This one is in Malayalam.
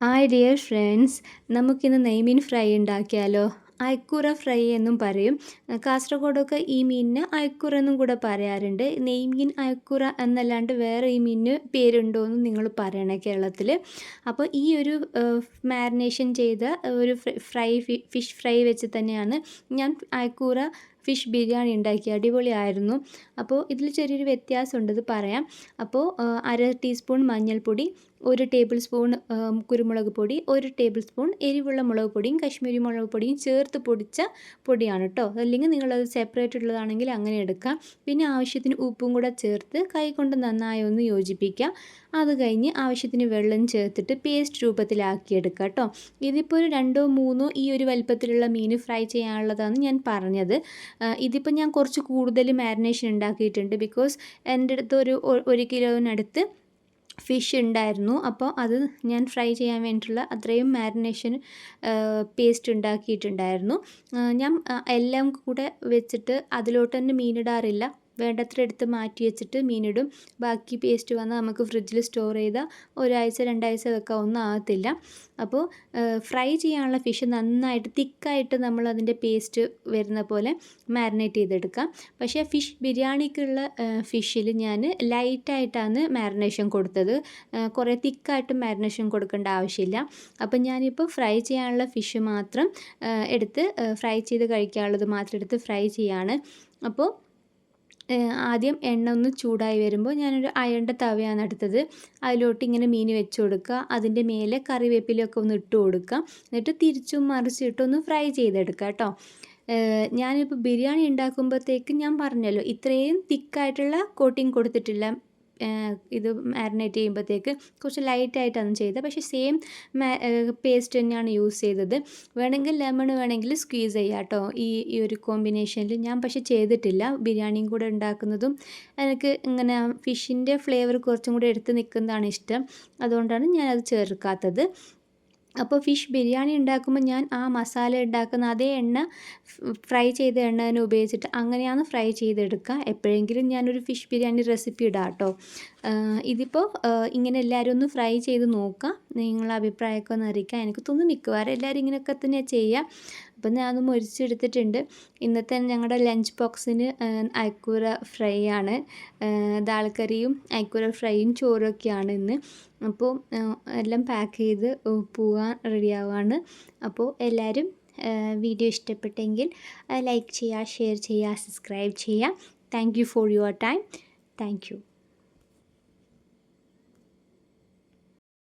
ഹായ് ഡിയർ ഫ്രണ്ട്സ് നമുക്കിന്ന് നെയ്മീൻ ഫ്രൈ ഉണ്ടാക്കിയാലോ? അയക്കൂറ ഫ്രൈ എന്നും പറയും. കാസർഗോഡൊക്കെ ഈ മീനിന് അയക്കൂറ എന്നും കൂടെ പറയാറുണ്ട്. നെയ്മീൻ അയക്കൂറ എന്നല്ലാണ്ട് വേറെ ഈ മീനിന് പേരുണ്ടോ എന്ന് നിങ്ങൾ പറയണേ കേരളത്തിൽ അപ്പോൾ ഈ ഒരു മാരിനേഷൻ ചെയ്ത ഒരു ഫ്രൈ ഫിഷ് ഫ്രൈ വെച്ച് തന്നെയാണ് ഞാൻ അയക്കൂറ ഫിഷ് ബിരിയാണി ഉണ്ടാക്കി അടിപൊളിയായിരുന്നു. അപ്പോൾ ഇതിൽ ചെറിയൊരു വ്യത്യാസമുണ്ട് ഇത് പറയാം. അപ്പോൾ അര ടീസ്പൂൺ മഞ്ഞൾപ്പൊടി ഒരു ടേബിൾ സ്പൂൺ കുരുമുളക് പൊടി ഒരു ടേബിൾ സ്പൂൺ എരിവുള്ള മുളക് പൊടിയും കശ്മീരി മുളക് പൊടിയും ചേർത്ത് പൊടിച്ച പൊടിയാണ് കേട്ടോ അല്ലെങ്കിൽ നിങ്ങളത് സെപ്പറേറ്റ് ഉള്ളതാണെങ്കിൽ അങ്ങനെ എടുക്കാം. പിന്നെ ആവശ്യത്തിന് ഉപ്പും കൂടെ ചേർത്ത് കൈകൊണ്ട് നന്നായി ഒന്ന് യോജിപ്പിക്കുക അത് കഴിഞ്ഞ് ആവശ്യത്തിന് വെള്ളം ചേർത്തിട്ട് പേസ്റ്റ് രൂപത്തിലാക്കിയെടുക്കുക കേട്ടോ ഇതിപ്പോൾ ഒരു രണ്ടോ മൂന്നോ ഈ ഒരു വലുപ്പത്തിലുള്ള മീൻ ഫ്രൈ ചെയ്യാനുള്ളതാണ് ഞാൻ പറഞ്ഞത്. ഇതിപ്പോൾ ഞാൻ കുറച്ച് കൂടുതൽ മാരിനേഷൻ ഉണ്ടാക്കിയിട്ടുണ്ട്. ബിക്കോസ് എന്റെ അടുത്ത് ഒരു ഒരു കിലോവിനടുത്ത് ഫിഷ് ഉണ്ടായിരുന്നു. അപ്പോൾ അത് ഞാൻ ഫ്രൈ ചെയ്യാൻ വേണ്ടിയിട്ടുള്ള അത്രയും മാരിനേഷൻ പേസ്റ്റ് ഉണ്ടാക്കിയിട്ടുണ്ടായിരുന്നു. ഞാൻ എല്ലാം കൂടെ വെച്ചിട്ട് അതിലോട്ട് തന്നെ മീനിടാറില്ല. വേണ്ടത്ര എടുത്ത് മാറ്റി വെച്ചിട്ട് മീനിടും. ബാക്കി പേസ്റ്റ് വന്നാൽ നമുക്ക് ഫ്രിഡ്ജിൽ സ്റ്റോർ ചെയ്താൽ ഒരാഴ്ച രണ്ടാഴ്ച വെക്കാൻ ഒന്നും ആകത്തില്ല അപ്പോൾ ഫ്രൈ ചെയ്യാനുള്ള ഫിഷ് നന്നായിട്ട് തിക്കായിട്ട് നമ്മൾ അതിന്റെ പേസ്റ്റ് വരുന്ന പോലെ മാരിനേറ്റ് ചെയ്തെടുക്കാം. പക്ഷേ ഫിഷ് ബിരിയാണിക്കുള്ള ഫിഷിൽ ഞാൻ ലൈറ്റായിട്ടാണ് മാരിനേഷൻ കൊടുത്തത്. കുറേ തിക്കായിട്ട് മാരിനേഷൻ കൊടുക്കേണ്ട ആവശ്യമില്ല. അപ്പോൾ ഞാനിപ്പോൾ ഫ്രൈ ചെയ്യാനുള്ള ഫിഷ് മാത്രം എടുത്ത് ഫ്രൈ ചെയ്ത് കഴിക്കാനുള്ളത് മാത്രം എടുത്ത് ഫ്രൈ ചെയ്യാണ്. അപ്പോൾ ആദ്യം എണ്ണ ഒന്ന് ചൂടായി വരുമ്പോൾ ഞാനൊരു അയണ്ട തവയാണ് എടുത്തത്. അതിലോട്ട് ഇങ്ങനെ മീൻ വെച്ച് കൊടുക്കുക. അതിന്റെ മേലെ കറിവേപ്പിലൊക്കെ ഒന്ന് ഇട്ട് കൊടുക്കുക. എന്നിട്ട് തിരിച്ചും മറിച്ചിട്ടൊന്ന് ഫ്രൈ ചെയ്തെടുക്കുക കേട്ടോ. ഞാനിപ്പോൾ ബിരിയാണി ഉണ്ടാക്കുമ്പോഴത്തേക്ക് ഞാൻ പറഞ്ഞല്ലോ ഇത്രയും തിക്കായിട്ടുള്ള കോട്ടിങ് കൊടുത്തിട്ടില്ല. ഇത് മാരിനേറ്റ് ചെയ്യുമ്പോഴത്തേക്ക് കുറച്ച് ലൈറ്റായിട്ടാണ് ചെയ്തത് പക്ഷേ സെയിം പേസ്റ്റ് തന്നെയാണ് യൂസ് ചെയ്തത്. വേണമെങ്കിൽ ലെമൺ വേണമെങ്കിൽ സ്ക്വീസ് ചെയ്യാം കേട്ടോ ഈ ഈ ഒരു കോമ്പിനേഷനിൽ ഞാൻ പക്ഷേ ചെയ്തിട്ടില്ല. ബിരിയാണിയും കൂടെ ഉണ്ടാക്കുന്നതും എനിക്ക് ഇങ്ങനെ ഫിഷിന്റെ ഫ്ലേവർ കുറച്ചും കൂടെ എടുത്ത് നിൽക്കുന്നതാണ് ഇഷ്ടം. അതുകൊണ്ടാണ് ഞാനത് ചേർക്കാത്തത്. അപ്പോൾ ഫിഷ് ബിരിയാണി ഉണ്ടാക്കുമ്പോൾ ഞാൻ ആ മസാല ഉണ്ടാക്കുന്ന അതേ എണ്ണ ഫ്രൈ ചെയ്ത എണ്ണ തന്നെ ഉപയോഗിച്ചിട്ട് അങ്ങനെയാണ് ഫ്രൈ ചെയ്തെടുക്കുക. എപ്പോഴെങ്കിലും ഞാനൊരു ഫിഷ് ബിരിയാണി റെസിപ്പി ഇടാം കേട്ടോ. ഇതിപ്പോൾ ഇങ്ങനെ എല്ലാവരും ഒന്ന് ഫ്രൈ ചെയ്ത് നോക്കാം നിങ്ങളുടെ അഭിപ്രായമൊക്കെ ഒന്ന് അറിയിക്കാം എനിക്ക് തോന്നുന്നു മിക്കവാറും എല്ലാവരും ഇങ്ങനെയൊക്കെ തന്നെ ചെയ്യുക. അപ്പം ഞാനത് മുരിച്ചെടുത്തിട്ടുണ്ട്. ഇന്നത്തെ ഞങ്ങളുടെ ലഞ്ച് ബോക്സിന് അയക്കൂര ഫ്രൈ ആണ്. ദാൾക്കറിയും അയക്കൂര ഫ്രൈയും ചോറൊക്കെയാണ് ഇന്ന്. അപ്പോൾ എല്ലാം പാക്ക് ചെയ്ത് പോകാൻ റെഡിയാവുകയാണ് അപ്പോൾ എല്ലാവരും വീഡിയോ ഇഷ്ടപ്പെട്ടെങ്കിൽ ലൈക്ക് ചെയ്യുക ഷെയർ ചെയ്യുക സബ്സ്ക്രൈബ് ചെയ്യുക thank you for your time thank you